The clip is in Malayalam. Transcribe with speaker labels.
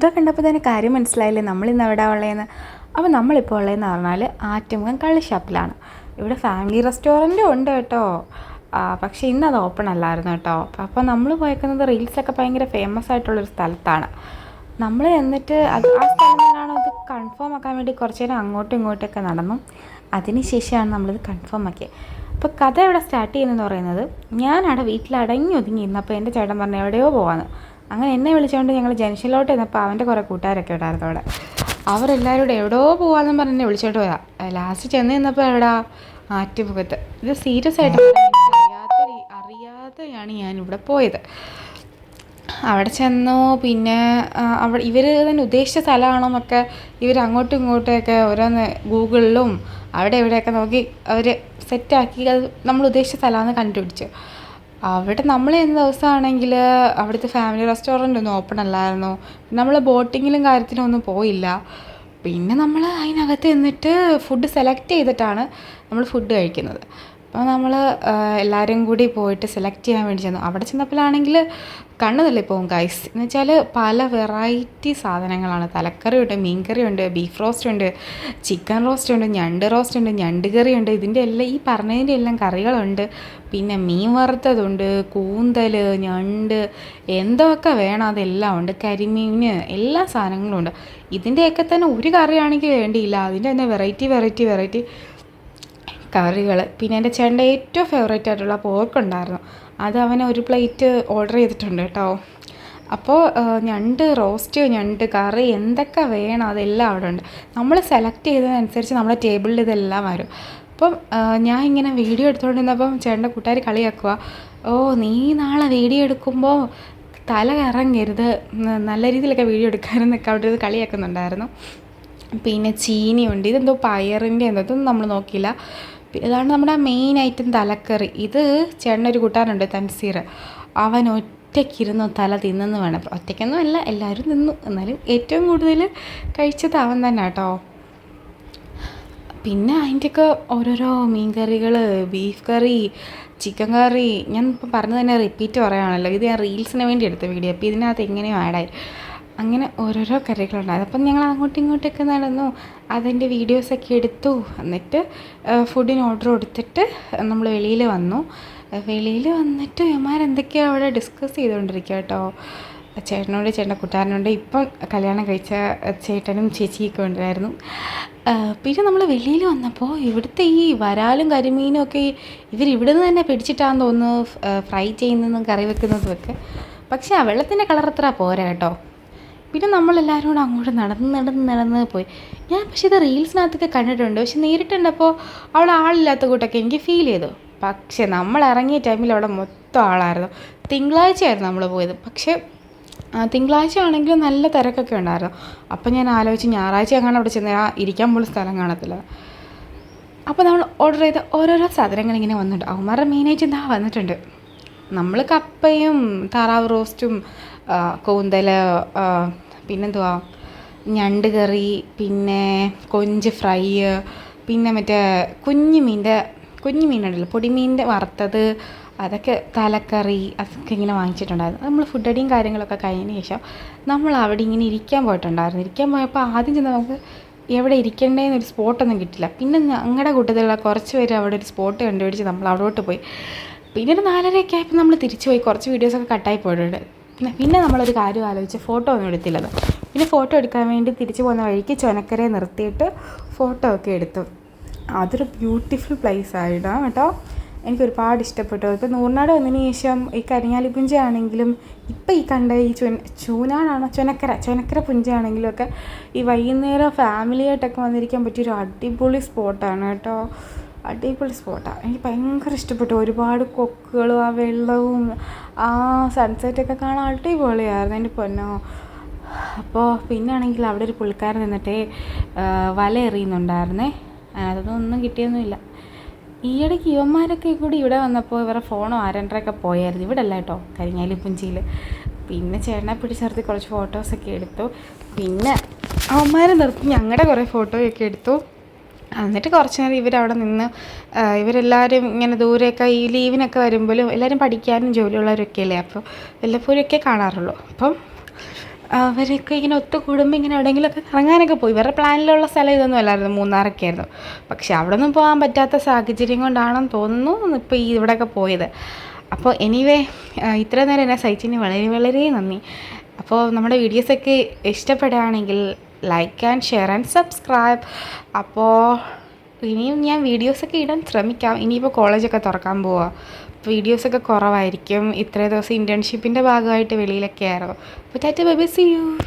Speaker 1: ഇതൊക്കെ കണ്ടപ്പോൾ തന്നെ കാര്യം മനസ്സിലായില്ലേ? നമ്മളിന്ന് എവിടെ ഉള്ളതെന്ന് അപ്പോൾ നമ്മളിപ്പോൾ ഉള്ളതെന്ന് പറഞ്ഞാൽ ആറ്റുമുഖം കള്ളി ഷാപ്പിലാണ്. ഇവിടെ ഫാമിലി റെസ്റ്റോറന്റും ഉണ്ട് കേട്ടോ. പക്ഷേ ഇന്ന് അത് ഓപ്പൺ അല്ലായിരുന്നു കേട്ടോ. അപ്പോൾ നമ്മൾ പോയേക്കുന്നത് റീൽസൊക്കെ ഭയങ്കര ഫേമസ് ആയിട്ടുള്ളൊരു സ്ഥലത്താണ്. നമ്മൾ എന്നിട്ട് അത് ആ സ്ഥലം അത് ഇത് കൺഫേം ആക്കാൻ വേണ്ടി കുറച്ച് നേരം അങ്ങോട്ടും ഇങ്ങോട്ടൊക്കെ നടന്നു. അതിന് ശേഷമാണ് നമ്മളിത് കൺഫേം ആക്കിയത് അപ്പോൾ കഥ ഇവിടെ സ്റ്റാർട്ട് ചെയ്യുന്നതെന്ന് പറയുന്നത് ഞാനവിടെ വീട്ടിൽ അടങ്ങി ഒതുങ്ങി ഇരുന്നപ്പോൾ എന്റെ ചേട്ടൻ പറഞ്ഞു എവിടെയോ പോവാന്ന്. അങ്ങനെ എന്നെ വിളിച്ചുകൊണ്ട് ഞങ്ങൾ ജംഗ്ഷനിലോട്ട് ചെന്നപ്പോൾ അവന്റെ കുറേ കൂട്ടുകാരൊക്കെ ഉണ്ടായിരുന്നു അവിടെ. അവരെല്ലാവരും കൂടെ എവിടെയോ പോകാമെന്ന് പറഞ്ഞ് എന്നെ വിളിച്ചോണ്ട് പോയാ ലാസ്റ്റ് ചെന്ന് നിന്നപ്പോൾ എവിടാ? ആറ്റുമുഖത്ത്. ഇത് സീരിയസ് ആയിട്ട് അറിയാത്ത അറിയാതെയാണ് ഞാൻ ഇവിടെ പോയത്. അവിടെ ചെന്നു പിന്നെ അവിടെ ഇവർ തന്നെ ഉദ്ദേശിച്ച സ്ഥലമാണോന്നൊക്കെ ഇവർ അങ്ങോട്ടും ഇങ്ങോട്ടുമൊക്കെ ഓരോന്ന് ഗൂഗിളിലും അവിടെ എവിടെയൊക്കെ നോക്കി അവർ സെറ്റാക്കി അത് നമ്മൾ ഉദ്ദേശിച്ച സ്ഥലമാണെന്ന് കണ്ടുപിടിച്ചു. അവിടെ നമ്മൾ ചെന്ന ദിവസമാണെങ്കിൽ അവിടുത്തെ ഫാമിലി റെസ്റ്റോറന്റ് ഒന്നും ഓപ്പൺ അല്ലായിരുന്നു. നമ്മൾ ബോട്ടിങ്ങിലും കാര്യത്തിനും ഒന്നും പോയില്ല. പിന്നെ നമ്മൾ അതിനകത്ത് നിന്നിട്ട് ഫുഡ് സെലക്ട് ചെയ്തിട്ടാണ് നമ്മൾ ഫുഡ് കഴിക്കുന്നത്. അപ്പോൾ നമ്മൾ എല്ലാവരും കൂടി പോയിട്ട് സെലക്ട് ചെയ്യാൻ വേണ്ടി ചെന്നു. അവിടെ ചെന്നപ്പോഴാണെങ്കിൽ കണ്ണ് പോകും ഗൈസ് എന്ന് വെച്ചാൽ പല വെറൈറ്റി സാധനങ്ങളാണ്. തലക്കറിയുണ്ട് മീൻകറിയുണ്ട് ബീഫ് റോസ്റ്റ് ഉണ്ട് ചിക്കൻ റോസ്റ്റ് ഉണ്ട് ഞണ്ട് റോസ്റ്റ് ഉണ്ട് ഞണ്ട് കറിയുണ്ട് ഇതിന്റെ എല്ലാം ഈ പറഞ്ഞതിന്റെ എല്ലാം കറികളുണ്ട്. പിന്നെ മീൻ വറുത്തതുണ്ട് കൂന്തൽ ഞണ്ട് എന്തൊക്കെ വേണം അതെല്ലാം ഉണ്ട്. കരിമീൻ എല്ലാ സാധനങ്ങളും ഉണ്ട്. ഇതിന്റെയൊക്കെ തന്നെ ഒരു കറിയാണെങ്കിൽ വേണ്ടിയില്ല. അതിന്റെ തന്നെ വെറൈറ്റി വെറൈറ്റി വെറൈറ്റി കറികൾ പിന്നെ എന്റെ ചേട്ടന്റെ ഏറ്റവും ഫേവറേറ്റ് ആയിട്ടുള്ള പോർക്ക് ഉണ്ടായിരുന്നു. അത് അവൻ ഒരു പ്ലേറ്റ് ഓർഡർ ചെയ്തിട്ടുണ്ട് കേട്ടോ. അപ്പോൾ ഞണ്ട് റോസ്റ്റ് ഞണ്ട് കറി എന്തൊക്കെ വേണം അതെല്ലാം അവിടെ ഉണ്ട്. നമ്മൾ സെലക്ട് ചെയ്തതനുസരിച്ച് നമ്മുടെ ടേബിളിൽ ഇതെല്ലാം വരും. അപ്പം ഞാൻ ഇങ്ങനെ വീഡിയോ എടുത്തുകൊണ്ടിരുന്നപ്പം ചേട്ടന്റെ കൂട്ടുകാർ കളിയാക്കുക ഓ നീ നാളെ വീഡിയോ എടുക്കുമ്പോൾ തല കറങ്ങരുത്. നല്ല രീതിയിലൊക്കെ വീഡിയോ എടുക്കാനെന്നൊക്കെ അവിടെ ഇത് കളിയാക്കുന്നുണ്ടായിരുന്നു. പിന്നെ ചീനിയുണ്ട്. ഇതെന്തോ പയറിന്റെ എന്തോ ഇതൊന്നും നമ്മൾ നോക്കിയില്ല. ഇതാണ് നമ്മുടെ മെയിൻ ഐറ്റം തലക്കറി. ഇത് ചേട്ടനൊരു കൂട്ടാനുണ്ട് തൻസീർ. അവൻ ഒറ്റയ്ക്കിരുന്നു തല തിന്നെന്ന് വേണം. ഒറ്റയ്ക്കൊന്നും അല്ല എല്ലാവരും തിന്നു. എന്നാലും ഏറ്റവും കൂടുതൽ കഴിച്ചത് അവൻ തന്നെ കേട്ടോ. പിന്നെ അതിന്റെയൊക്കെ ഓരോരോ മീൻ കറികൾ ബീഫ് കറി ചിക്കൻ കറി ഞാൻ ഇപ്പോൾ പറഞ്ഞത് തന്നെ റിപ്പീറ്റ് പറയുകയാണല്ലോ ഇത് ഞാൻ റീൽസിന് വേണ്ടി എടുത്ത വീഡിയോ അപ്പോൾ ഇതിനകത്ത് എങ്ങനെയോ ആഡായി അങ്ങനെ ഓരോരോ കറികളുണ്ടായത് അപ്പം ഞങ്ങൾ അങ്ങോട്ടും ഇങ്ങോട്ടൊക്കെ നടന്നു. അതിന്റെ വീഡിയോസൊക്കെ എടുത്തു. എന്നിട്ട് ഫുഡിന് ഓർഡർ കൊടുത്തിട്ട് നമ്മൾ വെളിയിൽ വന്നു. വെളിയിൽ വന്നിട്ട് ഇവന്മാരെന്തൊക്കെയോ അവിടെ ഡിസ്കസ് ചെയ്തുകൊണ്ടിരിക്കുക കേട്ടോ ചേട്ടനോട് ചേട്ടന്റെ കൂട്ടുകാരനോട്. ഇപ്പം കല്യാണം കഴിച്ച ചേട്ടനും ചേച്ചിയൊക്കെ ഉണ്ടായിരുന്നു. പിന്നെ നമ്മൾ വെളിയിൽ വന്നപ്പോൾ ഇവിടുത്തെ ഈ വരാലും കരിമീനും ഒക്കെ ഇവർ ഇവിടെ നിന്ന് തന്നെ പിടിച്ചിട്ടാന്ന് തോന്നുന്നു ഫ്രൈ ചെയ്യുന്നതും കറി വെക്കുന്നതും ഒക്കെ. പക്ഷേ ആ വെള്ളത്തിന്റെ കളർ അത്ര പോരാ കേട്ടോ പിന്നെ നമ്മളെല്ലാവരും കൂടെ അങ്ങോട്ട് നടന്ന് നടന്ന് നടന്ന് പോയി. ഞാൻ പക്ഷേ ഇത് റീൽസിനകത്തൊക്കെ കണ്ടിട്ടുണ്ട്. പക്ഷെ നേരിട്ടുണ്ടപ്പോൾ അവൾ ആളില്ലാത്ത കൂട്ടൊക്കെ എനിക്ക് ഫീൽ ചെയ്തു. പക്ഷേ നമ്മൾ ഇറങ്ങിയ ടൈമിൽ അവിടെ മൊത്തം ആളായിരുന്നു. തിങ്കളാഴ്ചയായിരുന്നു നമ്മൾ പോയത്. പക്ഷേ തിങ്കളാഴ്ച ആണെങ്കിലും നല്ല തിരക്കൊക്കെ ഉണ്ടായിരുന്നു. അപ്പം ഞാൻ ആലോചിച്ച് ഞായറാഴ്ച എങ്ങാണ്ട് അവിടെ ചെന്ന് ഇരിക്കാൻ പോലും സ്ഥലം കാണത്തില്ല. അപ്പോൾ നമ്മൾ ഓർഡർ ചെയ്ത ഓരോരോ സാധനങ്ങൾ ഇങ്ങനെ വന്നിട്ടുണ്ട്. അവന്മാരുടെ മെയിനായിട്ട് എന്താ വന്നിട്ടുണ്ട്. നമ്മൾ കപ്പയും താറാവ് റോസ്റ്റും കൂന്തൽ പിന്നെന്തുവാ? ഞണ്ട് കറി പിന്നെ കൊഞ്ച് ഫ്രൈ പിന്നെ മറ്റേ കുഞ്ഞു മീന്റെ കുഞ്ഞു മീനുണ്ടല്ലോ പൊടിമീന്റെ വറുത്തത് അതൊക്കെ തലക്കറി അതൊക്കെ ഇങ്ങനെ വാങ്ങിച്ചിട്ടുണ്ടായിരുന്നു. നമ്മൾ ഫുഡ് അടിയും കാര്യങ്ങളൊക്കെ കഴിഞ്ഞതിന് ശേഷം നമ്മൾ അവിടെ ഇങ്ങനെ ഇരിക്കാൻ പോയിട്ടുണ്ടായിരുന്നു. ഇരിക്കാൻ പോയപ്പോൾ ആദ്യം ചെന്ന് നമുക്ക് എവിടെ ഇരിക്കേണ്ടതെന്നൊരു സ്പോട്ടൊന്നും കിട്ടില്ല പിന്നെ ഞങ്ങളുടെ കൂട്ടത്തിലുള്ള കുറച്ച് പേര് അവിടെ ഒരു സ്പോട്ട് കണ്ടുപിടിച്ച് നമ്മൾ അവിടോട്ട് പോയി. പിന്നെ ഒരു നാലരയൊക്കെ ആയപ്പോൾ നമ്മൾ തിരിച്ചു പോയി കുറച്ച് വീഡിയോസൊക്കെ കട്ടായി പോയിട്ടുണ്ട്. പിന്നെ പിന്നെ നമ്മളൊരു കാര്യം ആലോചിച്ച് ഫോട്ടോ ഒന്നും എടുത്തില്ലത് പിന്നെ ഫോട്ടോ എടുക്കാൻ വേണ്ടി തിരിച്ചു പോകുന്ന വഴിക്ക് ചുനക്കരയെ നിർത്തിയിട്ട് ഫോട്ടോ ഒക്കെ എടുത്തു. അതൊരു ബ്യൂട്ടിഫുൾ പ്ലേസ് ആയിരുന്നു കേട്ടോ. എനിക്ക് ഒരുപാട് ഇഷ്ടപ്പെട്ടു. ഇപ്പോൾ നൂറിനാട് വന്നതിന് ശേഷം ഈ കരിങ്ങാലി പുഞ്ച ആണെങ്കിലും ഇപ്പം ഈ കണ്ട ഈ ചുന ചൂനാടാണോ ചുനക്കര ചുനക്കര പുഞ്ച ആണെങ്കിലും ഒക്കെ ഈ വൈകുന്നേരം ഫാമിലിയായിട്ടൊക്കെ വന്നിരിക്കാൻ പറ്റിയൊരു അടിപൊളി സ്പോട്ടാണ് കേട്ടോ. അടിപൊളി സ്പോട്ടാണ് എനിക്ക് ഭയങ്കര ഇഷ്ടപ്പെട്ടു. ഒരുപാട് കൊക്കുകളും ആ വെള്ളവും ആ സൺസെറ്റൊക്കെ കാണാൻ അടിപൊളിയായിരുന്നു എന്റെ പൊന്നോ. അപ്പോൾ പിന്നെ ആണെങ്കിൽ അവിടെ ഒരു പുള്ളിക്കാരൻ നിന്നിട്ട് വല എറിയുന്നുണ്ടായിരുന്നേ. അതൊന്നും ഒന്നും കിട്ടിയൊന്നുമില്ല. ഈയിടയ്ക്ക് ഇവന്മാരൊക്കെ കൂടി ഇവിടെ വന്നപ്പോൾ ഇവരുടെ ഫോണോ ആരണ്ടരൊക്കെ പോയായിരുന്നു. ഇവിടെ അല്ല കേട്ടോ കരിങ്ങാലി പുഞ്ചിയിൽ പിന്നെ ചേട്ടനെ പിടിച്ചിർത്തി കുറച്ച് ഫോട്ടോസൊക്കെ എടുത്തു. പിന്നെ അവന്മാരെ നിർത്തി ഞങ്ങളുടെ കുറേ ഫോട്ടോയൊക്കെ എടുത്തു. എന്നിട്ട് കുറച്ച് നേരം ഇവരവിടെ നിന്ന് ഇവരെല്ലാവരും ഇങ്ങനെ ദൂരെയൊക്കെ ഈ ലീവിനൊക്കെ വരുമ്പോഴും എല്ലാവരും പഠിക്കാനും ജോലിയുള്ളവരൊക്കെ അല്ലേ അപ്പോൾ വല്ലപ്പോഴൊക്കെ കാണാറുള്ളൂ. അപ്പം അവരൊക്കെ ഇങ്ങനെ ഒത്തുകൂടുമ്പോൾ ഇങ്ങനെ എവിടെയെങ്കിലുമൊക്കെ കറങ്ങാനൊക്കെ പോയി. ഇവരുടെ പ്ലാനിലുള്ള സ്ഥലം ഇതൊന്നും അല്ലായിരുന്നു മൂന്നാറൊക്കെ ആയിരുന്നു. പക്ഷെ അവിടെ ഒന്നും പോകാൻ പറ്റാത്ത സാഹചര്യം കൊണ്ടാണെന്ന് തോന്നുന്നു ഇപ്പോൾ ഈ ഇവിടെയൊക്കെ പോയത്. അപ്പോൾ എനിവേ ഇത്ര നേരം എന്നെ സഹിച്ചതിന് വളരെ വളരെ നന്ദി. അപ്പോൾ നമ്മുടെ വീഡിയോസൊക്കെ ഇഷ്ടപ്പെടുകയാണെങ്കിൽ like and share and subscribe അപ്പോൾ ഇനിയും ഞാൻ വീഡിയോസൊക്കെ ഇടാൻ ശ്രമിക്കാം. ഇനിയിപ്പോൾ കോളേജൊക്കെ തുറക്കാൻ പോവാം. വീഡിയോസൊക്കെ കുറവായിരിക്കും. ഇത്രയും ദിവസം ഇന്റേൺഷിപ്പിന്റെ ഭാഗമായിട്ട് വെളിയിലൊക്കെ ആയിരുന്നു. അപ്പോൾ tata bye bye see you